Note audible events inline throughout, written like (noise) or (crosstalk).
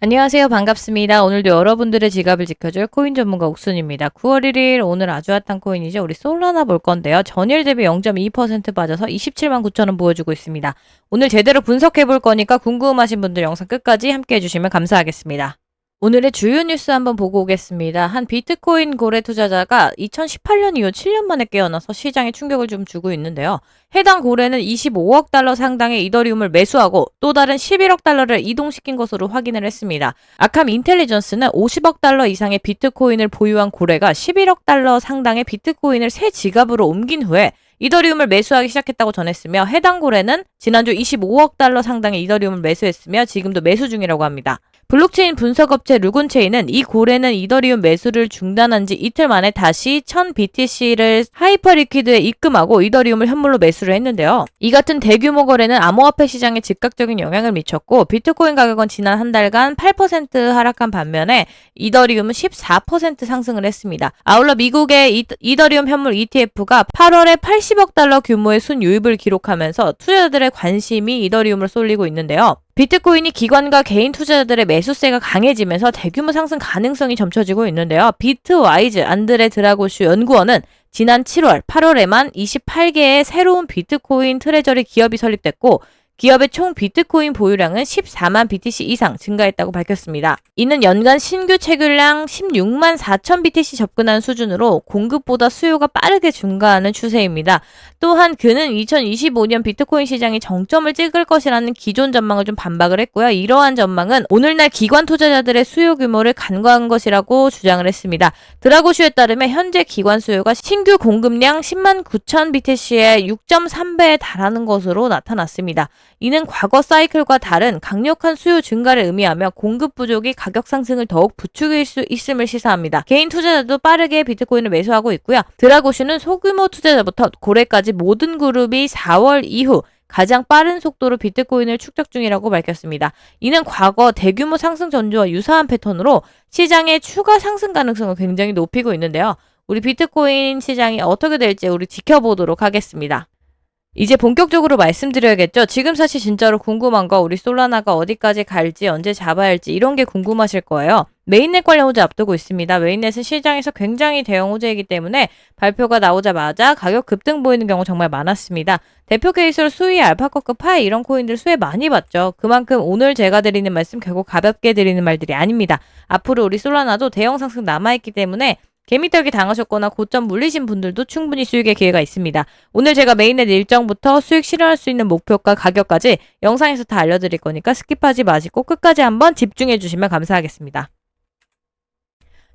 안녕하세요. 반갑습니다. 오늘도 여러분들의 지갑을 지켜줄 코인 전문가 옥순입니다. 9월 1일 오늘 아주 핫한 코인이죠. 우리 솔라나 볼 건데요. 전일 대비 0.2% 빠져서 27만 9천 원 보여주고 있습니다. 오늘 제대로 분석해 볼 거니까 궁금하신 분들 영상 끝까지 함께 해주시면 감사하겠습니다. 오늘의 주요 뉴스 한번 보고 오겠습니다. 한 비트코인 거래 투자자가 2018년 이후 7년 만에 깨어나서 시장에 충격을 좀 주고 있는데요. 해당 고래는 25억 달러 상당의 이더리움을 매수하고 또 다른 11억 달러를 이동시킨 것으로 확인을 했습니다. 아캄 인텔리전스는 50억 달러 이상의 비트코인을 보유한 고래가 11억 달러 상당의 비트코인을 새 지갑으로 옮긴 후에 이더리움을 매수하기 시작했다고 전했으며 해당 고래는 지난주 25억 달러 상당의 이더리움을 매수했으며 지금도 매수 중이라고 합니다. 블록체인 분석업체 루군체인은 이 고래는 이더리움 매수를 중단한 지 이틀 만에 다시 1000BTC를 하이퍼리퀴드에 입금하고 이더리움을 현물로 매수를 했는데요. 이 같은 대규모 거래는 암호화폐 시장에 즉각적인 영향을 미쳤고 비트코인 가격은 지난 한 달간 8% 하락한 반면에 이더리움은 14% 상승을 했습니다. 아울러 미국의 이, 더리움 현물 ETF가 8월에 80억 달러 규모의 순유입을 기록하면서 투자자들의 관심이 이더리움을 쏠리고 있는데요. 비트코인이 기관과 개인 투자자들의 매수세가 강해지면서 대규모 상승 가능성이 점쳐지고 있는데요. 비트와이즈 안드레 드라고슈 연구원은 지난 7월, 8월에만 28개의 새로운 비트코인 트레저리 기업이 설립됐고 기업의 총 비트코인 보유량은 14만 BTC 이상 증가했다고 밝혔습니다. 이는 연간 신규 채굴량 16만 4천 BTC 접근한 수준으로 공급보다 수요가 빠르게 증가하는 추세입니다. 또한 그는 2025년 비트코인 시장이 정점을 찍을 것이라는 기존 전망을 좀 반박을 했고요. 이러한 전망은 오늘날 기관 투자자들의 수요 규모를 간과한 것이라고 주장을 했습니다. 드라고슈에 따르면 현재 기관 수요가 신규 공급량 10만 9천 BTC의 6.3배에 달하는 것으로 나타났습니다. 이는 과거 사이클과 다른 강력한 수요 증가를 의미하며 공급 부족이 가격 상승을 더욱 부추길 수 있음을 시사합니다. 개인 투자자도 빠르게 비트코인을 매수하고 있고요. 드라고슈는 소규모 투자자부터 고래까지 모든 그룹이 4월 이후 가장 빠른 속도로 비트코인을 축적 중이라고 밝혔습니다. 이는 과거 대규모 상승 전주와 유사한 패턴으로 시장의 추가 상승 가능성을 굉장히 높이고 있는데요. 우리 비트코인 시장이 어떻게 될지 우리 지켜보도록 하겠습니다. 이제 본격적으로 말씀드려야겠죠. 지금 사실 진짜로 궁금한 거 우리 솔라나가 어디까지 갈지 언제 잡아야 할지 이런 게 궁금하실 거예요. 메인넷 관련 호재 앞두고 있습니다. 메인넷은 시장에서 굉장히 대형 호재이기 때문에 발표가 나오자마자 가격 급등 보이는 경우 정말 많았습니다. 대표 케이스로 수위, 알파커크, 파이 이런 코인들 수혜 많이 봤죠. 그만큼 오늘 제가 드리는 말씀 결국 가볍게 드리는 말들이 아닙니다. 앞으로 우리 솔라나도 대형 상승 남아있기 때문에 개미떨기 당하셨거나 고점 물리신 분들도 충분히 수익의 기회가 있습니다. 오늘 제가 메인넷 일정부터 수익 실현할 수 있는 목표가 가격까지 영상에서 다 알려드릴 거니까 스킵하지 마시고 끝까지 한번 집중해 주시면 감사하겠습니다.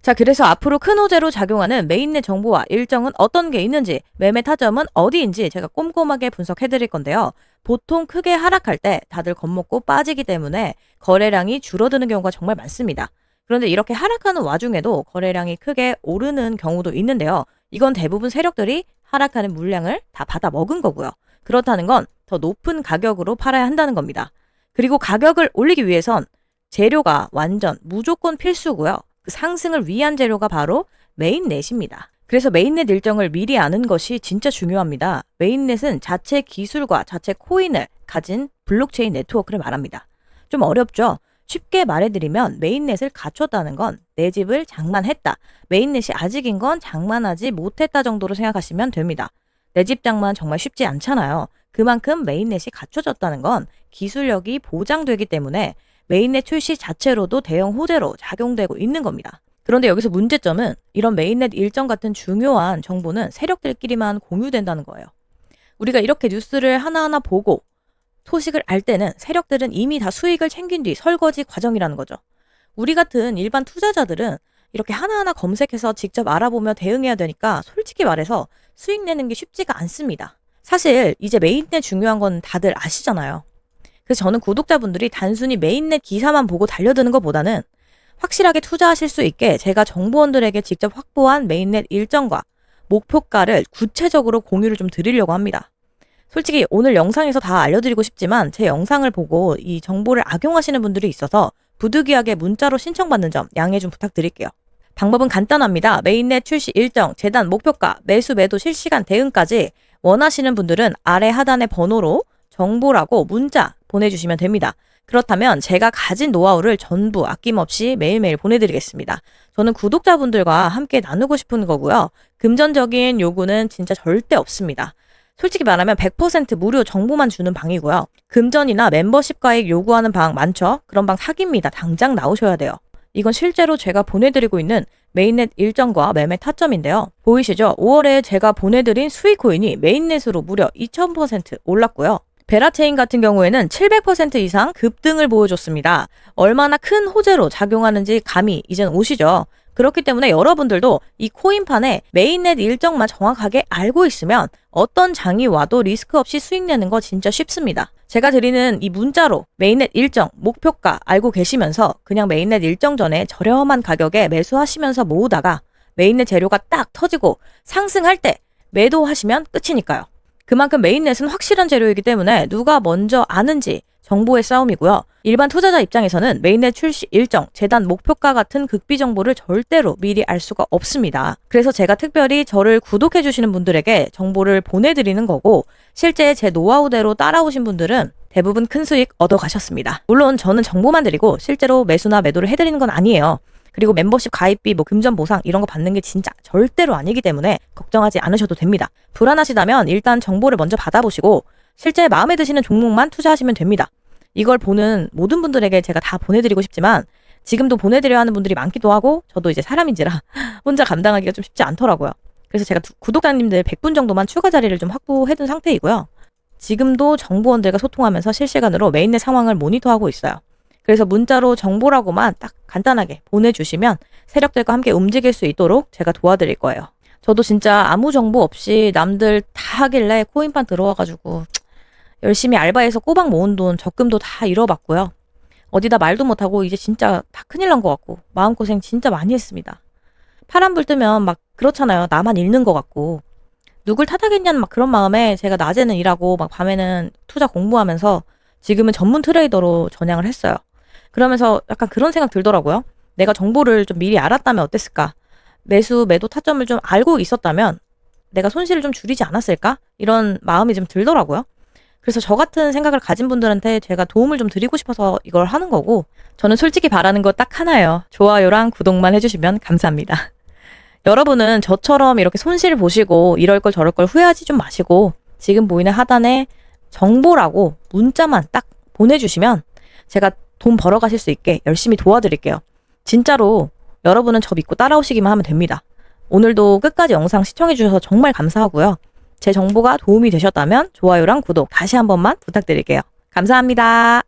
자, 그래서 앞으로 큰 호재로 작용하는 메인넷 정보와 일정은 어떤 게 있는지, 매매 타점은 어디인지 제가 꼼꼼하게 분석해 드릴 건데요. 보통 크게 하락할 때 다들 겁먹고 빠지기 때문에 거래량이 줄어드는 경우가 정말 많습니다. 그런데 이렇게 하락하는 와중에도 거래량이 크게 오르는 경우도 있는데요. 이건 대부분 세력들이 하락하는 물량을 다 받아 먹은 거고요. 그렇다는 건 더 높은 가격으로 팔아야 한다는 겁니다. 그리고 가격을 올리기 위해선 재료가 완전 무조건 필수고요. 그 상승을 위한 재료가 바로 메인넷입니다. 그래서 메인넷 일정을 미리 아는 것이 진짜 중요합니다. 메인넷은 자체 기술과 자체 코인을 가진 블록체인 네트워크를 말합니다. 좀 어렵죠? 쉽게 말해드리면 메인넷을 갖췄다는 건 내 집을 장만했다. 메인넷이 아직인 건 장만하지 못했다 정도로 생각하시면 됩니다. 내 집 장만 정말 쉽지 않잖아요. 그만큼 메인넷이 갖춰졌다는 건 기술력이 보장되기 때문에 메인넷 출시 자체로도 대형 호재로 작용되고 있는 겁니다. 그런데 여기서 문제점은 이런 메인넷 일정 같은 중요한 정보는 세력들끼리만 공유된다는 거예요. 우리가 이렇게 뉴스를 하나하나 보고 소식을 알 때는 세력들은 이미 다 수익을 챙긴 뒤 설거지 과정이라는 거죠. 우리 같은 일반 투자자들은 이렇게 하나하나 검색해서 직접 알아보며 대응해야 되니까 솔직히 말해서 수익 내는 게 쉽지가 않습니다. 사실 이제 메인넷 중요한 건 다들 아시잖아요. 그래서 저는 구독자분들이 단순히 메인넷 기사만 보고 달려드는 것보다는 확실하게 투자하실 수 있게 제가 정보원들에게 직접 확보한 메인넷 일정과 목표가를 구체적으로 공유를 좀 드리려고 합니다. 솔직히 오늘 영상에서 다 알려드리고 싶지만 제 영상을 보고 이 정보를 악용하시는 분들이 있어서 부득이하게 문자로 신청받는 점 양해 좀 부탁드릴게요. 방법은 간단합니다. 메인넷 출시 일정, 재단 목표가, 매수 매도 실시간 대응까지 원하시는 분들은 아래 하단의 번호로 정보라고 문자 보내주시면 됩니다. 그렇다면 제가 가진 노하우를 전부 아낌없이 매일매일 보내드리겠습니다. 저는 구독자분들과 함께 나누고 싶은 거고요. 금전적인 요구는 진짜 절대 없습니다. 솔직히 말하면 100% 무료 정보만 주는 방이고요. 금전이나 멤버십 가입 요구하는 방 많죠? 그런 방 사기입니다. 당장 나오셔야 돼요. 이건 실제로 제가 보내드리고 있는 메인넷 일정과 매매 타점인데요. 보이시죠? 5월에 제가 보내드린 수익 코인이 메인넷으로 무려 2000% 올랐고요. 베라체인 같은 경우에는 700% 이상 급등을 보여줬습니다. 얼마나 큰 호재로 작용하는지 감이 이젠 오시죠? 그렇기 때문에 여러분들도 이 코인판에 메인넷 일정만 정확하게 알고 있으면 어떤 장이 와도 리스크 없이 수익 내는 거 진짜 쉽습니다. 제가 드리는 이 문자로 메인넷 일정, 목표가 알고 계시면서 그냥 메인넷 일정 전에 저렴한 가격에 매수하시면서 모으다가 메인넷 재료가 딱 터지고 상승할 때 매도하시면 끝이니까요. 그만큼 메인넷은 확실한 재료이기 때문에 누가 먼저 아는지 정보의 싸움이고요. 일반 투자자 입장에서는 메인넷 출시 일정, 재단 목표가 같은 극비 정보를 절대로 미리 알 수가 없습니다. 그래서 제가 특별히 저를 구독해 주시는 분들에게 정보를 보내드리는 거고 실제 제 노하우대로 따라오신 분들은 대부분 큰 수익 얻어 가셨습니다. 물론 저는 정보만 드리고 실제로 매수나 매도를 해드리는 건 아니에요. 그리고 멤버십 가입비, 뭐 금전 보상 이런 거 받는 게 진짜 절대로 아니기 때문에 걱정하지 않으셔도 됩니다. 불안하시다면 일단 정보를 먼저 받아보시고 실제 마음에 드시는 종목만 투자하시면 됩니다. 이걸 보는 모든 분들에게 제가 다 보내드리고 싶지만 지금도 보내드려야 하는 분들이 많기도 하고 저도 이제 사람인지라 (laughs) 혼자 감당하기가 좀 쉽지 않더라고요. 그래서 제가 두- 구독자님들 100분 정도만 추가 자리를 좀 확보해둔 상태이고요. 지금도 정보원들과 소통하면서 실시간으로 메인넷 상황을 모니터하고 있어요. 그래서 문자로 정보라고만 딱 간단하게 보내주시면 세력들과 함께 움직일 수 있도록 제가 도와드릴 거예요. 저도 진짜 아무 정보 없이 남들 다 하길래 코인판 들어와가지고 열심히 알바해서 꼬박 모은 돈 적금도 다 잃어봤고요. 어디다 말도 못하고 이제 진짜 다 큰일 난 것 같고 마음고생 진짜 많이 했습니다. 파란불 뜨면 막 그렇잖아요. 나만 잃는 것 같고 누굴 탓하겠냐는 막 그런 마음에 제가 낮에는 일하고 막 밤에는 투자 공부하면서 지금은 전문 트레이더로 전향을 했어요. 그러면서 약간 그런 생각 들더라고요. 내가 정보를 좀 미리 알았다면 어땠을까? 매수, 매도 타점을 좀 알고 있었다면 내가 손실을 좀 줄이지 않았을까? 이런 마음이 좀 들더라고요. 그래서 저 같은 생각을 가진 분들한테 제가 도움을 좀 드리고 싶어서 이걸 하는 거고, 저는 솔직히 바라는 거 딱 하나예요. 좋아요랑 구독만 해주시면 감사합니다. (laughs) 여러분은 저처럼 이렇게 손실 보시고 이럴 걸 저럴 걸 후회하지 좀 마시고, 지금 보이는 하단에 정보라고 문자만 딱 보내주시면 제가 돈 벌어 가실 수 있게 열심히 도와드릴게요. 진짜로 여러분은 저 믿고 따라오시기만 하면 됩니다. 오늘도 끝까지 영상 시청해주셔서 정말 감사하고요. 제 정보가 도움이 되셨다면 좋아요랑 구독 다시 한 번만 부탁드릴게요. 감사합니다.